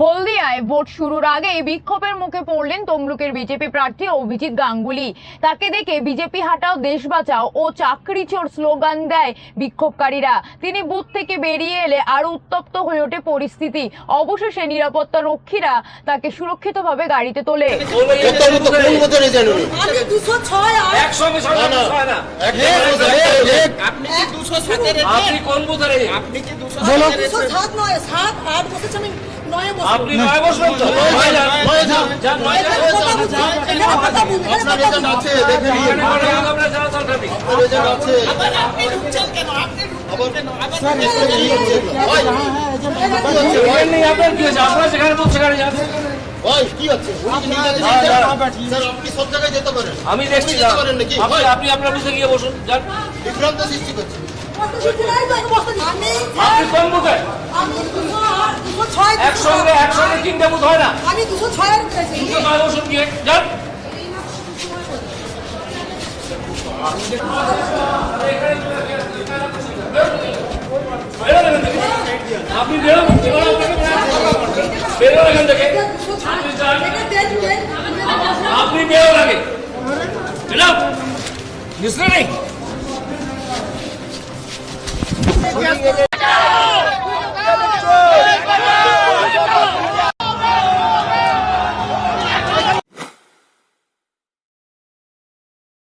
হলদিয়ায় vote শুরুর আগে বিক্ষোভের মুখে পড়লেন তমলুকের বিজেপি প্রার্থী অভিজিৎ গাঙ্গুলি। তাকে দেখে বিজেপি হাটাও দেশ বাঁচাও ও চাকরি চোর স্লোগান দেয় বিক্ষোভকারীরা। তিনি বুথ থেকে বেরিয়ে এলে আরও উত্তপ্ত হয়ে ওঠে পরিস্থিতি। অবশেষে নিরাপত্তা রক্ষীরা তাকে সুরক্ষিতভাবে গাড়িতে তোলে। একসঙ্গে না, সরকার না। হয় না আপনি কোন বুথারে আপনি কি দুশো সাত নয় সাত আট বসেছে আমি নয়ে বসে আপনি নয় বসলেন তো? আপনার বলা কি হয়েছে? আপনার যেখানে সেখানে যাচ্ছেন? যান। স্যার, আপনি সব জায়গায় যেতে পারেন। আমি দেখছি যেতে পারেন নাকি? আপনি আপনি আপনার বুঝে গিয়ে বসুন যান। বিভ্রান্ত সৃষ্টি করছে। ছয়, একসঙ্গে একসঙ্গে তিনটে বুথ হয় না? আমি দুশো। দুটো বসুন গিয়ে যান। বেরোন এখান থেকে। আপনি বেরোন বেরোন আপনাকে বেরোন এখান থেকে দুশো ছয়। আপনি যান। এটা দেন,